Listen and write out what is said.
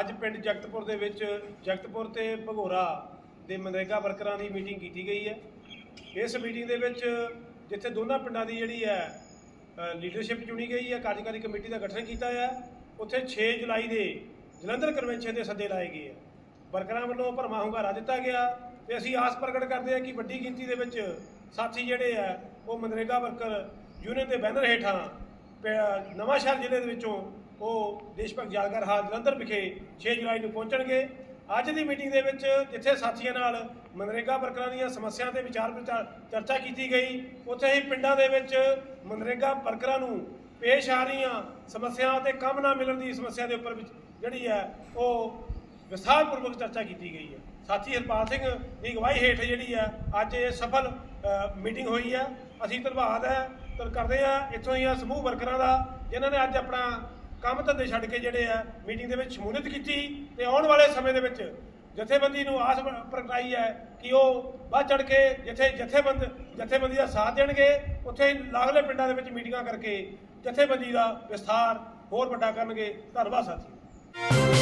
ਅੱਜ ਪਿੰਡ ਜਗਤਪੁਰ ਦੇ ਵਿੱਚ ਜਗਤਪੁਰ ਤੇ ਭਗੋਰਾ ਦੇ ਮਨਰੇਗਾ ਵਰਕਰਾਂ ਦੀ ਮੀਟਿੰਗ ਕੀਤੀ ਗਈ ਹੈ। ਇਸ ਮੀਟਿੰਗ ਦੇ ਵਿੱਚ ਜਿੱਥੇ ਦੋਨਾਂ ਪਿੰਡਾਂ ਦੀ ਜਿਹੜੀ ਹੈ ਲੀਡਰਸ਼ਿਪ ਚੁਣੀ ਗਈ ਹੈ, ਕਾਰਜਕਾਰੀ ਕਮੇਟੀ ਦਾ ਗਠਨ ਕੀਤਾ ਹੈ। ਉੱਥੇ 6 ਜੁਲਾਈ ਦੇ ਜਲੰਧਰ ਕਨਵੈਨਸ਼ਨ ਦੇ ਸੱਦੇ ਲਾਏ ਗਏ ਆ ਵਰਕਰਾਂ ਵੱਲੋਂ ਭਰਮਾ ਹੁੰਗਾਰਾ ਦਿੱਤਾ ਗਿਆ ਤੇ ਅਸੀਂ ਆਸ ਪ੍ਰਗਟ ਕਰਦੇ ਹਾਂ ਕਿ ਵੱਡੀ ਗਿਣਤੀ ਦੇ ਵਿੱਚ ਸਾਥੀ ਜਿਹੜੇ ਆ ਉਹ ਮਨਰੇਗਾ ਵਰਕਰ ਯੂਨੀਅਨ ਦੇ ਬੈਨਰ ਹੇਠਾਂ ਨਵਾਂਸ਼ਹਿਰ ਜ਼ਿਲ੍ਹੇ ਦੇ ਵਿੱਚੋਂ ਉਹ ਦੇਸ਼ ਭਗਤ ਯਾਦਗਾਰ ਹਾਲ ਜਲੰਧਰ ਵਿਖੇ 6 ਜੁਲਾਈ ਨੂੰ ਪਹੁੰਚਣਗੇ। ਅੱਜ ਦੀ ਮੀਟਿੰਗ ਦੇ ਵਿੱਚ ਜਿੱਥੇ ਸਾਥੀਆਂ ਨਾਲ ਮਨਰੇਗਾ ਵਰਕਰਾਂ ਦੀਆਂ ਸਮੱਸਿਆਵਾਂ ਤੇ ਵਿਚਾਰ ਵਿਚਾਰ ਚਰਚਾ ਕੀਤੀ ਗਈ, ਉੱਥੇ ਹੀ ਪਿੰਡਾਂ ਦੇ ਵਿੱਚ ਮਨਰੇਗਾ ਵਰਕਰਾਂ ਨੂੰ ਪੇਸ਼ ਆ ਰਹੀਆਂ ਸਮੱਸਿਆਵਾਂ ਤੇ ਕੰਮ ਨਾ ਮਿਲਣ ਦੀ ਸਮੱਸਿਆ ਦੇ ਉੱਪਰ ਵਿੱਚ ਜਿਹੜੀ ਹੈ ਉਹ ਵਿਸਥਾਰਪੂਰਵਕ ਚਰਚਾ ਕੀਤੀ ਗਈ ਹੈ। ਸਾਥੀ ਹਰਪਾਲ ਸਿੰਘ ਦੀ ਅਗਵਾਈ ਹੇਠ ਜਿਹੜੀ ਹੈ, ਅੱਜ ਇਹ ਸਫਲ ਮੀਟਿੰਗ ਹੋਈ ਹੈ। ਅਸੀਂ ਧੰਨਵਾਦ ਹੈ ਤਾਂ ਕਰਦੇ ਆ ਇੱਥੋਂ ਦੀਆਂ ਸਮੂਹ ਵਰਕਰਾਂ ਦਾ, ਜਿਨ੍ਹਾਂ ਨੇ ਅੱਜ ਆਪਣਾ ਕੰਮ ਧੰਦੇ ਛੱਡ ਕੇ ਜਿਹੜੇ ਆ ਮੀਟਿੰਗ ਦੇ ਵਿੱਚ ਸ਼ਮੂਲੀਅਤ ਕੀਤੀ ਤੇ ਆਉਣ ਵਾਲੇ ਸਮੇਂ ਦੇ ਵਿੱਚ ਜਥੇਬੰਦੀ ਨੂੰ ਆਸ ਪ੍ਰਗਟਾਈ ਹੈ ਕਿ ਉਹ ਵੱਧ ਚੜ ਕੇ ਜਿੱਥੇ ਜਥੇਬੰਦ, ਜਥੇਬੰਦੀ ਦਾ ਸਾਥ ਦੇਣਗੇ, ਉੱਥੇ ਲਾਗਲੇ ਪਿੰਡਾਂ ਦੇ ਵਿੱਚ ਮੀਟਿੰਗਾਂ ਕਰਕੇ ਜਥੇਬੰਦੀ ਦਾ ਵਿਸਥਾਰ ਹੋਰ ਵੱਡਾ ਕਰਨਗੇ। ਧੰਨਵਾਦ, ਸਾਥੀ।